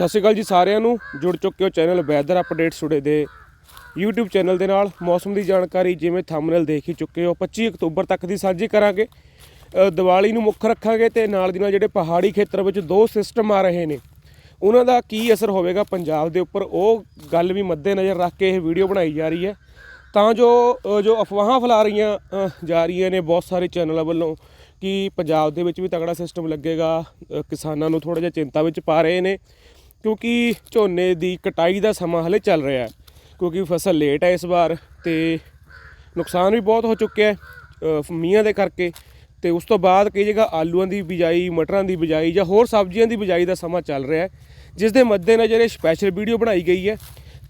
ਸਤਿ ਸ਼੍ਰੀ ਅਕਾਲ ਜੀ ਸਾਰਿਆਂ ਨੂੰ। ਜੁੜ ਚੁੱਕੇ ਹੋ ਚੈਨਲ ਵੈਦਰ ਅਪਡੇਟਸ ਟੁਡੇ ਦੇ। YouTube ਚੈਨਲ ਦੇ ਨਾਲ ਮੌਸਮ ਦੀ ਜਾਣਕਾਰੀ ਜਿਵੇਂ ਥੰਬਨੇਲ ਦੇਖ ਹੀ ਚੁੱਕੇ ਹੋ। 25 ਅਕਤੂਬਰ ਤੱਕ ਦੀ ਸਾਂਝੀ ਕਰਾਂਗੇ। ਅ, ਦੀਵਾਲੀ ਨੂੰ ਮੁੱਖ ਰੱਖਾਂਗੇ ਤੇ ਨਾਲ ਦੀ ਨਾਲ ਜਿਹੜੇ ਪਹਾੜੀ ਖੇਤਰ ਵਿੱਚ ਦੋ ਸਿਸਟਮ ਆ ਰਹੇ ਨੇ। ਉਹਨਾਂ ਦਾ ਕੀ ਅਸਰ ਹੋਵੇਗਾ ਪੰਜਾਬ ਦੇ ਉੱਪਰ ਉਹ ਗੱਲ ਵੀ ਮੱਦੇ ਨਜ਼ਰ ਰੱਖ ਕੇ ਇਹ ਵੀਡੀਓ ਬਣਾਈ ਜਾ ਰਹੀ ਹੈ। ਤਾਂ ਜੋ ਜੋ ਅਫਵਾਹਾਂ ਫੈਲਾ ਰਹੀਆਂ ਜਾ ਰਹੀਆਂ ਨੇ ਬਹੁਤ ਸਾਰੇ ਚੈਨਲਾਂ ਵੱਲੋਂ ਕਿ ਪੰਜਾਬ ਦੇ ਵਿੱਚ ਵੀ ਤਗੜਾ ਸਿਸਟਮ ਲੱਗੇਗਾ। ਕਿਸਾਨਾਂ ਨੂੰ ਥੋੜਾ ਜਿਹਾ ਚਿੰਤਾ ਵਿੱਚ ਪਾ ਰਹੇ ਨੇ। ਕਿਉਂਕਿ ਝੋਨੇ ਦੀ ਕਟਾਈ ਦਾ ਸਮਾਂ ਹਲੇ ਚੱਲ ਰਿਹਾ ਹੈ ਕਿਉਂਕਿ ਫਸਲ ਲੇਟ ਹੈ ਇਸ ਵਾਰ ਤੇ ਨੁਕਸਾਨ ਵੀ ਬਹੁਤ ਹੋ ਚੁੱਕਿਆ ਹੈ ਅ, ਮੀਂਹਾਂ ਦੇ ਕਰਕੇ ਤੇ ਉਸ ਤੋਂ ਬਾਅਦ ਕਈ ਜਗ੍ਹਾ ਆਲੂਆਂ ਦੀ ਬਿਜਾਈ ਮਟਰਾਂ ਦੀ ਬਿਜਾਈ ਜਾਂ ਹੋਰ ਸਬਜ਼ੀਆਂ ਦੀ ਬਿਜਾਈ ਦਾ ਸਮਾਂ ਚੱਲ ਰਿਹਾ ਹੈ ਜਿਸ ਦੇ ਮੱਦੇਨਜ਼ਰ ਇਹ ਸਪੈਸ਼ਲ ਵੀਡੀਓ ਬਣਾਈ ਗਈ ਹੈ।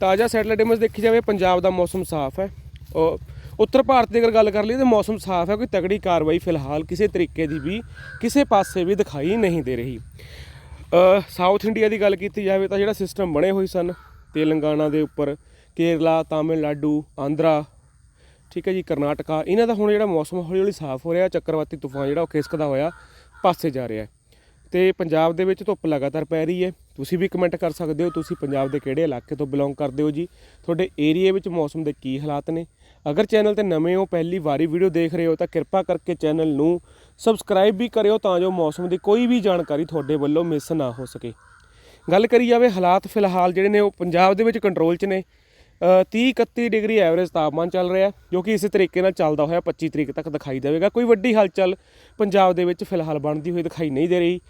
ਤਾਜ਼ਾ ਸੈਟਲਾਈਟ ਇਮੇਜ ਦੇਖੀ ਜਾਵੇ ਪੰਜਾਬ ਦਾ ਮੌਸਮ ਸਾਫ਼ ਹੈ। ਔਰ ਉੱਤਰ ਭਾਰਤ ਦੀ ਅਗਰ ਗੱਲ ਕਰ ਲਈਏ ਤਾਂ ਮੌਸਮ ਸਾਫ਼ ਹੈ ਕੋਈ ਤਗੜੀ ਕਾਰਵਾਈ ਫਿਲਹਾਲ ਕਿਸੇ ਤਰੀਕੇ ਦੀ ਵੀ ਕਿਸੇ ਪਾਸੇ ਵੀ ਦਿਖਾਈ ਨਹੀਂ ਦੇ ਰਹੀ। ਸਾਊਥ ਇੰਡੀਆ ਦੀ ਗੱਲ ਕੀਤੀ ਜਾਵੇ ਤਾਂ ਜਿਹੜਾ ਸਿਸਟਮ ਬਣੇ ਹੋਏ ਸਨ, ਤੇਲੰਗਾਨਾ ਦੇ ਉੱਪਰ, ਕੇਰਲਾ, ਤਾਮਿਲਨਾਡੂ, ਆਂਧਰਾ, ਠੀਕ ਹੈ ਜੀ, ਕਰਨਾਟਕਾ, ਇਹਨਾਂ ਦਾ ਹੁਣ ਜਿਹੜਾ ਮੌਸਮ ਹੌਲੀ ਹੌਲੀ ਸਾਫ਼ ਹੋ ਰਿਹਾ, ਚੱਕਰਵਾਤੀ ਤੂਫਾਨ ਜਿਹੜਾ ਉਹ ਖਿਸਕਦਾ ਹੋਇਆ ਪਾਸੇ ਜਾ ਰਿਹਾ ਹੈ। ਤੇ ਪੰਜਾਬ ਦੇ ਵਿੱਚ ਧੁੱਪ ਲਗਾਤਾਰ ਪੈ ਰਹੀ ਹੈ। ਤੁਸੀਂ ਵੀ ਕਮੈਂਟ ਕਰ ਸਕਦੇ ਹੋ, ਤੁਸੀਂ ਪੰਜਾਬ ਦੇ ਕਿਹੜੇ ਇਲਾਕੇ ਤੋਂ ਬਿਲੋਂਗ ਕਰਦੇ ਹੋ ਜੀ? ਤੁਹਾਡੇ ਏਰੀਆ ਵਿੱਚ ਮੌਸਮ ਦੇ ਕੀ ਹਾਲਾਤ ਨੇ? ਅਗਰ ਚੈਨਲ ਤੇ ਨਵੇਂ ਹੋ, ਪਹਿਲੀ ਵਾਰੀ ਵੀਡੀਓ ਦੇਖ ਰਹੇ ਹੋ, ਤਾਂ ਕਿਰਪਾ ਕਰਕੇ ਚੈਨਲ ਨੂੰ ਸਬਸਕ੍ਰਾਈਬ ਵੀ ਕਰਿਓ ਤਾਂ ਜੋ ਮੌਸਮ ਦੀ ਕੋਈ ਵੀ ਜਾਣਕਾਰੀ ਤੁਹਾਡੇ ਵੱਲੋਂ ਮਿਸ ਨਾ ਹੋ ਸਕੇ। ਗੱਲ ਕਰੀ ਜਾਵੇ ਹਾਲਾਤ ਫਿਲਹਾਲ ਜਿਹੜੇ ਨੇ ਉਹ ਪੰਜਾਬ ਦੇ ਵਿੱਚ ਕੰਟਰੋਲ 'ਚ ਨੇ। 30 31 ਡਿਗਰੀ ਐਵਰੇਜ ਤਾਪਮਾਨ ਚੱਲ ਰਿਹਾ ਜੋ ਕਿ ਇਸੇ ਤਰੀਕੇ ਨਾਲ ਚੱਲਦਾ ਹੋਇਆ 25 ਤਰੀਕ ਤੱਕ ਦਿਖਾਈ ਦੇਵੇਗਾ। ਕੋਈ ਵੱਡੀ ਹਲਚਲ ਪੰਜਾਬ ਦੇ ਵਿੱਚ ਫਿਲਹਾਲ ਬਣਦੀ ਹੋਈ ਦਿਖਾਈ ਨਹੀਂ ਦੇ ਰਹੀ।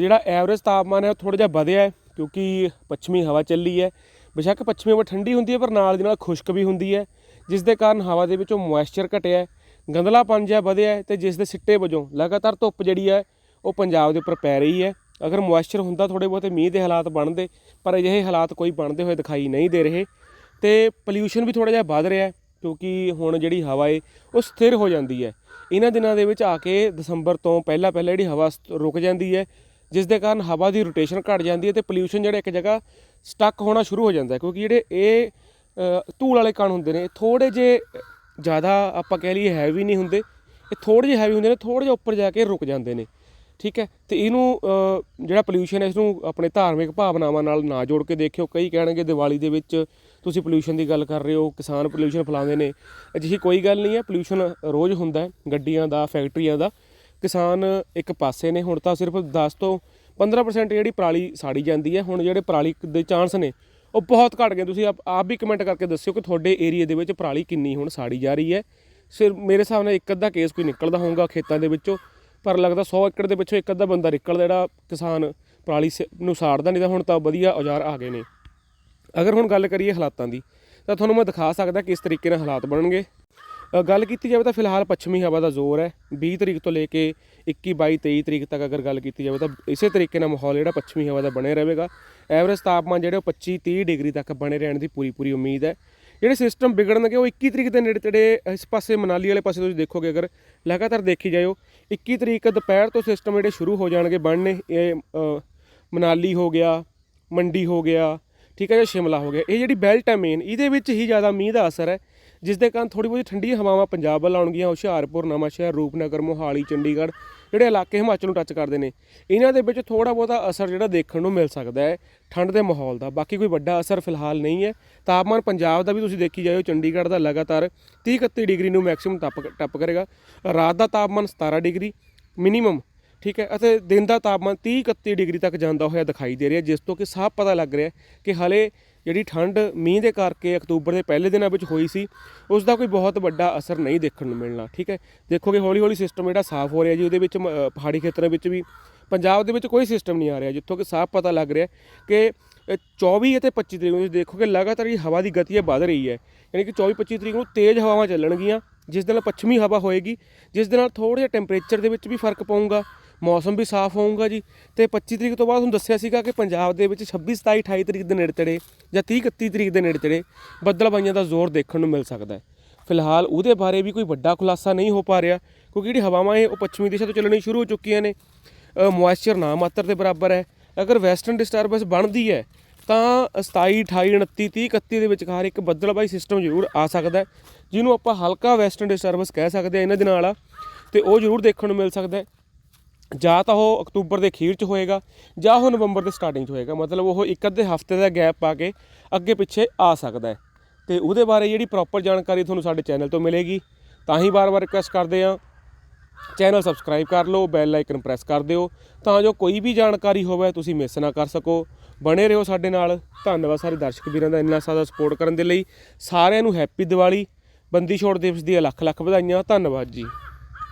ਜਿਹੜਾ ਐਵਰੇਜ ਤਾਪਮਾਨ ਹੈ ਉਹ ਥੋੜਾ ਜਿਹਾ ਵਧਿਆ ਹੈ, ਕਿਉਂਕਿ ਪੱਛਮੀ ਹਵਾ ਚੱਲੀ ਹੈ। ਬੇਸ਼ੱਕ ਪੱਛਮੀ ਹਵਾ ਠੰਡੀ ਹੁੰਦੀ ਹੈ, ਪਰ ਨਾਲ ਦੀ ਨਾਲ ਖੁਸ਼ਕ ਵੀ ਹੁੰਦੀ ਹੈ, ਜਿਸ ਦੇ ਕਾਰਨ ਹਵਾ ਦੇ ਵਿੱਚੋਂ ਮੋਇਸਚਰ ਘਟਿਆ ਹੈ। ਗੰਧਲਾਪਨ ਜਿਹਾ ਵਧਿਆ ਹੈ ਤੇ ਜਿਸ ਦੇ ਸਿੱਟੇ ਵਜੋਂ ਲਗਾਤਾਰ ਧੁੱਪ ਜਿਹੜੀ ਹੈ, ਉਹ ਪੰਜਾਬ ਦੇ ਉੱਪਰ ਪੈ ਰਹੀ ਹੈ। ਅਗਰ ਮੋਇਸਚਰ ਹੁੰਦਾ ਥੋੜੇ ਬਹੁਤੇ, ਮੀਂਹ ਦੇ ਹਾਲਾਤ ਬਣਦੇ, ਪਰ ਅਜਿਹੇ ਹਾਲਾਤ ਕੋਈ ਬਣਦੇ ਹੋਏ ਦਿਖਾਈ ਨਹੀਂ ਦੇ ਰਹੇ। ਤੇ ਪੋਲਿਊਸ਼ਨ ਵੀ ਥੋੜਾ ਜਿਹਾ ਵੱਧ ਰਿਹਾ ਕਿਉਂਕਿ ਹੁਣ ਜਿਹੜੀ ਹਵਾ ਏ ਉਹ ਸਥਿਰ ਹੋ ਜਾਂਦੀ ਹੈ। ਇਹਨਾਂ ਦਿਨਾਂ ਦੇ ਵਿੱਚ ਆ ਕੇ ਦਸੰਬਰ ਤੋਂ ਪਹਿਲਾਂ ਪਹਿਲਾਂ ਜਿਹੜੀ ਹਵਾ ਸ- ਰੁਕ ਜਾਂਦੀ ਹੈ, ਜਿਸ ਦੇ ਕਾਰਨ ਹਵਾ ਦੀ ਰੋਟੇਸ਼ਨ ਘਟ ਜਾਂਦੀ ਹੈ ਤੇ ਪੋਲਿਊਸ਼ਨ ਜਿਹੜਾ ਇੱਕ ਜਗ੍ਹਾ ਸਟਕ ਹੋਣਾ ਸ਼ੁਰੂ ਹੋ ਜਾਂਦਾ ਕਿਉਂਕਿ ਜਿਹੜੇ ਇਹ ਧੂਲ ਵਾਲੇ ਕਣ ਹੁੰਦੇ ਨੇ ਥੋੜੇ ਜੇ ਜ਼ਿਆਦਾ ਆਪਾਂ ਕਹਿ ਲਈਏ ਹੈਵੀ ਨਹੀਂ ਹੁੰਦੇ। ਇਹ ਥੋੜੇ ਜਿਹੇ ਹੈਵੀ ਹੁੰਦੇ ਨੇ ਥੋੜੇ ਜਿਹਾ ਉੱਪਰ ਜਾ ਕੇ ਰੁਕ ਜਾਂਦੇ ਨੇ। ਠੀਕ ਹੈ? ਤੇ ਇਹਨੂੰ ਜਿਹੜਾ ਪੋਲਿਊਸ਼ਨ ਹੈ ਇਸ ਨੂੰ ਆਪਣੇ ਧਾਰਮਿਕ ਭਾਵਨਾਵਾਂ ਨਾਲ ਨਾ ਜੋੜ ਕੇ ਦੇਖਿਓ। ਕਈ ਕਹਿਣਗੇ ਦੀਵਾਲੀ ਦੇ ਵਿੱਚ ਤੁਸੀਂ ਪੋਲਿਊਸ਼ਨ ਦੀ ਗੱਲ ਕਰ ਰਹੇ ਹੋ, ਕਿਸਾਨ ਪੋਲਿਊਸ਼ਨ ਫੈਲਾਉਂਦੇ ਨੇ। ਅਜਿਹੀ ਕੋਈ ਗੱਲ ਨਹੀਂ ਹੈ ਪੋਲਿਊਸ਼ਨ ਰੋਜ਼ ਹੁੰਦਾ ਹੈ, ਗੱਡੀਆਂ ਦਾ, ਫੈਕਟਰੀਆਂ ਦਾ। ਕਿਸਾਨ ਇੱਕ ਪਾਸੇ ਨੇ, ਹੁਣ ਤਾਂ ਸਿਰਫ 10 ਤੋਂ 15% ਜਿਹੜੀ ਪਰਾਲੀ ਸਾੜੀ ਜਾਂਦੀ ਹੈ। ਹੁਣ ਜਿਹੜੇ ਪਰਾਲੀ ਦੇ ਚਾਂਸ ਨੇ ਉਹ ਬਹੁਤ ਘਟ ਗਏ। ਤੁਸੀਂ ਆਪ ਆਪ ਵੀ ਕਮੈਂਟ ਕਰਕੇ ਦੱਸਿਓ ਕਿ ਤੁਹਾਡੇ ਏਰੀਆ ਦੇ ਵਿੱਚ ਪਰਾਲੀ ਕਿੰਨੀ ਹੁਣ ਸਾੜੀ ਜਾ ਰਹੀ ਹੈ। ਸਿਰ ਮੇਰੇ ਹਿਸਾਬ ਨਾਲ ਇੱਕ ਅੱਧਾ ਕੇਸ ਕੋਈ ਨਿਕਲਦਾ ਹੋਊਗਾ ਖੇਤਾਂ ਦੇ ਵਿੱਚੋਂ, ਪਰ ਲੱਗਦਾ 100 ਏਕੜ ਦੇ ਵਿੱਚੋਂ ਇੱਕ ਅੱਧਾ ਬੰਦਾ ਨਿਕਲਦਾ ਜਿਹੜਾ ਕਿਸਾਨ ਪਰਾਲੀ ਸ- ਨੂੰ ਸਾੜਦਾ ਨਹੀਂ ਤਾਂ ਹੁਣ ਤਾਂ ਵਧੀਆ ਔਜ਼ਾਰ ਆ ਗਏ ਨੇ। ਅਗਰ ਹੁਣ ਗੱਲ ਕਰੀਏ ਹਾਲਾਤਾਂ ਦੀ, ਤਾਂ ਤੁਹਾਨੂੰ ਮੈਂ ਦਿਖਾ ਸਕਦਾ ਕਿਸ ਤਰੀਕੇ ਨਾਲ ਹਾਲਾਤ ਬਣਨਗੇ। ਗੱਲ ਕੀਤੀ ਜਾਵੇ ਤਾਂ ਫਿਲਹਾਲ ਪੱਛਮੀ ਹਵਾ ਦਾ ਜ਼ੋਰ ਹੈ। 20 ਤਰੀਕ ਤੋਂ ਲੈ ਕੇ 21 22 23 ਤਰੀਕ ਤੱਕ ਅਗਰ ਗੱਲ ਕੀਤੀ ਜਾਵੇ ਤਾਂ ਇਸੇ ਤਰੀਕੇ ਨਾਲ ਮਾਹੌਲ ਜਿਹੜਾ ਪੱਛਮੀ ਹਵਾ ਦਾ ਬਣਿਆ ਰਹੇਗਾ। ਐਵਰੇਜ ਤਾਪਮਾਨ ਜਿਹੜੇ ਉਹ 25 30 ਡਿਗਰੀ ਤੱਕ ਬਣੇ ਰਹਿਣ ਦੀ ਪੂਰੀ ਪੂਰੀ ਉਮੀਦ ਹੈ। ਜਿਹੜੇ ਸਿਸਟਮ ਵਿਗੜਨਗੇ ਉਹ 21 ਤਰੀਕ ਦੇ ਨੇੜੇ ਤੇੜੇ ਇਸ ਪਾਸੇ ਮਨਾਲੀ ਵਾਲੇ ਪਾਸੇ ਤੁਸੀਂ ਦੇਖੋਗੇ। ਅਗਰ ਲਗਾਤਾਰ ਦੇਖੀ ਜਾਇਓ 21 ਤਰੀਕ ਦੁਪਹਿਰ ਤੋਂ ਸਿਸਟਮ ਜਿਹੜੇ ਸ਼ੁਰੂ ਹੋ ਜਾਣਗੇ ਬਣਨੇ ਇਹ ਮਨਾਲੀ ਹੋ ਗਿਆ, ਮੰਡੀ ਹੋ ਗਿਆ, ਠੀਕ ਹੈ, ਜਾਂ ਸ਼ਿਮਲਾ ਹੋ ਗਿਆ। ਇਹ ਜਿਹੜੀ ਬੈਲਟ ਹੈ ਮੇਨ ਇਹਦੇ ਵਿੱਚ ਹੀ ਜ਼ਿਆਦਾ ਮੀਂਹ ਦਾ ਅਸਰ ਹੈ। ਜਿਸ ਦੇ ਕਾਰਨ ਥੋੜੀ ਬਹੁਤੀ ਠੰਡੀ ਹਵਾਵਾਂ ਪੰਜਾਬ ਵੱਲ ਆਉਣਗੀਆਂ, ਹੁਸ਼ਿਆਰਪੁਰ, ਨਵਾਂਸ਼ਹਿਰ, ਰੂਪਨਗਰ, ਮੋਹਾਲੀ, ਚੰਡੀਗੜ੍ਹ ਜਿਹੜੇ ਇਲਾਕੇ ਹਿਮਾਚਲ ਨੂੰ ਟੱਚ ਕਰਦੇ ਨੇ। ਇਹਨਾਂ ਦੇ ਵਿੱਚ ਥੋੜਾ ਬਹੁਤਾ ਅਸਰ ਜਿਹੜਾ ਦੇਖਣ ਨੂੰ ਮਿਲ ਸਕਦਾ ਹੈ, ਠੰਡ ਦੇ ਮਾਹੌਲ ਦਾ। ਬਾਕੀ ਕੋਈ ਵੱਡਾ ਅਸਰ ਫਿਲਹਾਲ ਨਹੀਂ ਹੈ। ਤਾਪਮਾਨ ਪੰਜਾਬ ਦਾ ਵੀ ਤੁਸੀਂ ਦੇਖੀ ਜਾਇਓ, ਚੰਡੀਗੜ੍ਹ ਦਾ ਲਗਾਤਾਰ 30 31 ਡਿਗਰੀ ਨੂੰ ਮੈਕਸਿਮਮ ਟੱਪ ਟੱਪ ਕਰੇਗਾ। ਰਾਤ ਦਾ ਤਾਪਮਾਨ 17 ਡਿਗਰੀ ਮਿਨੀਮਮ ਠੀਕ ਹੈ? ਅਤੇ ਦਿਨ ਦਾ ਤਾਪਮਾਨ 30 31 ਡਿਗਰੀ ਤੱਕ ਜਾਂਦਾ ਹੋਇਆ ਦਿਖਾਈ ਦੇ ਰਿਹਾ, ਜਿਸ ਤੋਂ ਕਿ ਸਾਫ਼ ਪਤਾ ਲੱਗ ਰਿਹਾ ਕਿ ਹਲੇ ਜਿਹੜੀ ਠੰਡ ਮੀਂਹ ਦੇ ਕਰਕੇ ਅਕਤੂਬਰ ਦੇ ਪਹਿਲੇ ਦਿਨਾਂ ਵਿੱਚ ਹੋਈ ਸੀ ਉਸ ਦਾ ਕੋਈ ਬਹੁਤ ਵੱਡਾ ਅਸਰ ਨਹੀਂ ਦੇਖਣ ਨੂੰ ਮਿਲਣਾ ਠੀਕ ਹੈ? ਦੇਖੋਗੇ ਹੌਲੀ ਹੌਲੀ ਸਿਸਟਮ ਜਿਹੜਾ ਸਾਫ਼ ਹੋ ਰਿਹਾ ਜੀ ਉਹਦੇ ਵਿੱਚ ਮ- ਪਹਾੜੀ ਖੇਤਰਾਂ ਵਿੱਚ ਵੀ ਪੰਜਾਬ ਦੇ ਵਿੱਚ ਕੋਈ ਸਿਸਟਮ ਨਹੀਂ ਆ ਰਿਹਾ ਜਿੱਥੋਂ ਕਿ ਸਾਫ਼ ਪਤਾ ਲੱਗ ਰਿਹਾ ਕਿ ਅ, 24 ਅਤੇ 25 ਤਰੀਕ ਨੂੰ ਤੁਸੀਂ ਦੇਖੋਗੇ ਲਗਾਤਾਰ ਇਹ ਹਵਾ ਦੀ ਗਤੀ ਹੈ ਵੱਧ ਰਹੀ ਹੈ ਯਾਨੀ ਕਿ 24 25 ਤਰੀਕ ਨੂੰ ਤੇਜ਼ ਹਵਾਵਾਂ ਚੱਲਣਗੀਆਂ ਜਿਸ ਦੇ ਨਾਲ ਪੱਛਮੀ ਹਵਾ ਹੋਏਗੀ ਜਿਸ ਦੇ ਨਾਲ ਥੋੜ੍ਹਾ ਜਿਹਾ ਟੈਂਪਰੇਚਰ ਦੇ ਵਿੱਚ ਵੀ ਫ਼ਰਕ ਪਊਗਾ ਮੌਸਮ ਵੀ ਸਾਫ਼ ਹੋਊਗਾ ਜੀ। ਤੇ 25 ਤਰੀਕ ਤੋਂ ਬਾਅਦ ਤੁਹਾਨੂੰ ਦੱਸਿਆ ਸੀਗਾ ਕਿ ਪੰਜਾਬ ਦੇ ਵਿੱਚ 26 27 28 ਤਰੀਕ ਦੇ ਨੇੜੇ ਤੇੜੇ ਜਾਂ 30 31 ਤਰੀਕ ਦੇ ਨੇੜੇ ਤੇੜੇ ਬੱਦਲਬਾਈਆਂ ਦਾ ਜ਼ੋਰ ਦੇਖਣ ਨੂੰ ਮਿਲ ਸਕਦਾ ਹੈ। ਫਿਲਹਾਲ ਉਹਦੇ ਬਾਰੇ ਵੀ ਕੋਈ ਵੱਡਾ ਖੁਲਾਸਾ ਨਹੀਂ ਹੋ ਪਾ ਰਿਹਾ, ਕਿਉਂਕਿ ਜਿਹੜੀ ਹਵਾਵਾਂ ਇਹ ਉਹ ਪੱਛਮੀ ਦਿਸ਼ਾ ਤੋਂ ਚੱਲਣੀ ਸ਼ੁਰੂ ਹੋ ਚੁੱਕੀਆਂ ਨੇ। ਮੋਇਸਚਰ ਨਾ ਮਾਤਰ ਦੇ ਬਰਾਬਰ ਹੈ। ਅਗਰ ਵੈਸਟਰਨ ਡਿਸਟਰਬੈਂਸ ਬਣਦੀ ਹੈ, ਤਾਂ 27 28 29 30 31 ਦੇ ਵਿਚਕਾਰ ਇੱਕ ਬੱਦਲਬਾਈ ਸਿਸਟਮ ਜ਼ਰੂਰ ਆ ਸਕਦਾ ਹੈ, ਜਿਹਨੂੰ ਆਪਾਂ ਹਲਕਾ ਵੈਸਟਰਨ ਡਿਸਟਰਬੈਂਸ ਕਹਿ ਸਕਦੇ ਆ ਇਹਨਾਂ ਦਿਨਾਂ ਵਾਲਾ ਤੇ ਉਹ ਜ਼ਰੂਰ ਦੇਖਣ ਨੂੰ ਮਿਲ ਸਕਦਾ ਹੈ। ਜਾਂ ਤਾਂ ਉਹ ਅਕਤੂਬਰ ਦੇ ਅਖੀਰ 'ਚ ਹੋਏਗਾ ਜਾਂ ਉਹ ਨਵੰਬਰ ਦੇ ਸਟਾਰਟਿੰਗ 'ਚ ਹੋਏਗਾ। ਮਤਲਬ ਉਹ ਇੱਕ ਅੱਧੇ ਹਫ਼ਤੇ ਦਾ ਗੈਪ ਪਾ ਕੇ ਅੱਗੇ ਪਿੱਛੇ ਆ ਸਕਦਾ ਹੈ। ਤੇ ਉਹਦੇ ਬਾਰੇ ਜਿਹੜੀ ਪ੍ਰੋਪਰ ਜਾਣਕਾਰੀ ਤੁਹਾਨੂੰ ਸਾਡੇ ਚੈਨਲ ਤੋਂ ਮਿਲੇਗੀ, ਤਾਂ ਹੀ ਵਾਰ-ਵਾਰ ਰਿਕੁਐਸਟ ਕਰਦੇ ਆ ਚੈਨਲ ਸਬਸਕ੍ਰਾਈਬ ਕਰ ਲਓ ਬੈਲ ਆਈਕਨ ਪ੍ਰੈਸ ਕਰ ਦਿਓ, ਤਾਂ ਜੋ ਕੋਈ ਵੀ ਜਾਣਕਾਰੀ ਹੋਵੇ ਤੁਸੀਂ ਮਿਸ ਨਾ ਕਰ ਸਕੋ। ਬਣੇ ਰਹੋ ਸਾਡੇ ਨਾਲ। ਧੰਨਵਾਦ ਸਾਰੇ ਦਰਸ਼ਕ ਵੀਰਾਂ ਦਾ ਇੰਨਾ ਸਾਦਾ ਸਪੋਰਟ ਕਰਨ ਦੇ ਲਈ। ਸਾਰਿਆਂ ਨੂੰ ਹੈਪੀ ਦੀਵਾਲੀ। ਬੰਦੀ ਛੋੜ ਦਿਵਸ ਦੀਆਂ ਲੱਖ ਲੱਖ ਵਧਾਈਆਂ। ਧੰਨਵਾਦ ਜੀ।